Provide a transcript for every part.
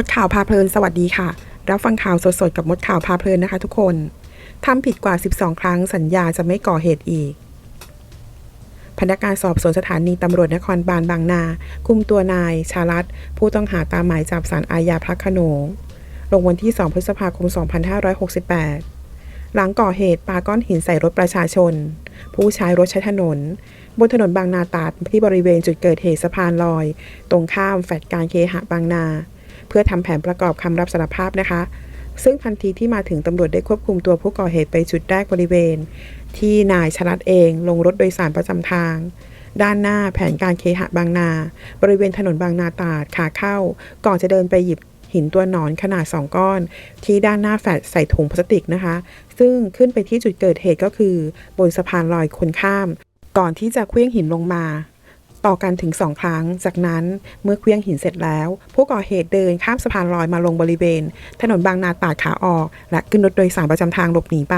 มดข่าวพาเพลินสวัสดีค่ะ รับฟังข่าวสดๆกับมดข่าวพาเพลินนะคะทุกคนทำผิดกว่า 12 ครั้งสัญญาจะไม่ก่อเหตุอีก พนักงานสอบสวนสถานีตำรวจนครบาลบางนา คุมตัวนาย ชาลัตผู้ต้องหาตามหมายจับสารอาญาพระโขนงลงวันที่ 2 พฤษภาคม 2568 หลังก่อเหตุปาก้อนหินใส่รถประชาชน ผู้ใช้รถใช้ถนน บนถนนบางนาตราดที่บริเวณจุดเกิดเหตุสะพานลอย ตรงข้ามแฟลตการเคหะบางนา เพื่อทำแผนประกอบคำรับสารภาพนะคะ ซึ่งทันทีที่มาถึงตำรวจได้ควบคุมตัวผู้ก่อเหตุไปจุดแรกบริเวณ ที่นายชลัดเองลงรถโดยสารประจำทางด้านหน้าแผนการเคหะบางนา บริเวณถนนบางนาตาดขาเข้า ก่อนจะเดินไปหยิบหินตัวหนอนขนาด 2 ก้อน ที่ด้านหน้าแฟลตใส่ถุงพลาสติกนะคะ ซึ่งขึ้นไปที่จุดเกิดเหตุก็คือ บนสะพานลอยคนข้าม ก่อนที่จะเคลื่องหินลงมา ต่อกันถึงสองครั้ง จากนั้นเมื่อเคลื่องหินเสร็จแล้ว ผู้ก่อเหตุเดินข้ามสะพานลอยมาลงบริเวณ ถนนบางนาตราดขาออก และขึ้นรถโดยสารประจำทางหลบหนีไป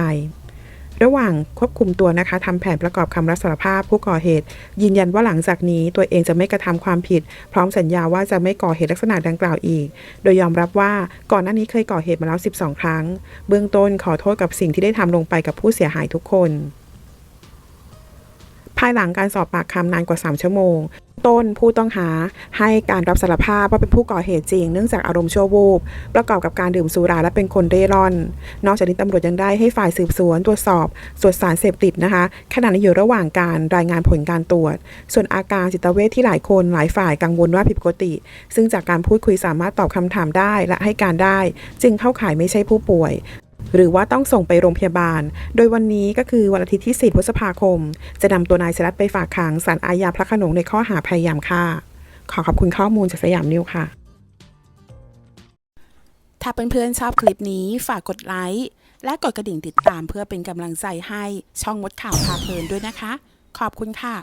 ระหว่างควบคุมตัวนะคะทำแผนประกอบคำรับสารภาพผู้ก่อเหตุ ยืนยันว่าหลังจากนี้ตัวเองจะไม่กระทำความผิด พร้อมสัญญาว่าจะไม่ก่อเหตุลักษณะดังกล่าวอีก โดยยอมรับว่าก่อนหน้านี้เคยก่อเหตุมาแล้ว 12 ครั้ง เบื้องต้นขอโทษกับสิ่งที่ได้ทำลงไปกับผู้เสียหายทุกคน ภายหลังการสอบปากคำนานกว่า 3 ชั่วโมง ต้นผู้ต้องหาให้การรับสารภาพว่าเป็นผู้ก่อเหตุจริง เนื่องจากอารมณ์ชั่ววูบ ประกอบกับการดื่มสุราและเป็นคนเร่ร่อน นอกจากนี้ตำรวจยังได้ให้ฝ่ายสืบสวนตรวจสอบตรวจสารเสพติดนะคะ ขณะนี้อยู่ระหว่างการรายงานผลการตรวจ ส่วนอาการจิตเวชที่หลายคนหลายฝ่ายกังวลว่าผิดปกติ ซึ่งจากการพูดคุยสามารถตอบคำถามได้และให้การได้ จึงเข้าข่ายไม่ใช่ผู้ป่วย หรือว่าต้องส่งไปโรงพยาบาล โดยวันนี้ก็คือวันอาทิตย์ที่4พฤษภาคม จะนำตัวนายชลัดไปฝากขังศาลอาญาพระขนงในข้อหาพยายามฆ่า ขอขอบคุณข้อมูลจากสยามนิวค่ะ ถ้าเพื่อนๆชอบคลิปนี้ฝากกดไลค์และกดกระดิ่งติดตามเพื่อเป็นกำลังใจให้ช่องมดข่าวพาเพลินด้วยนะคะ ขอบคุณค่ะ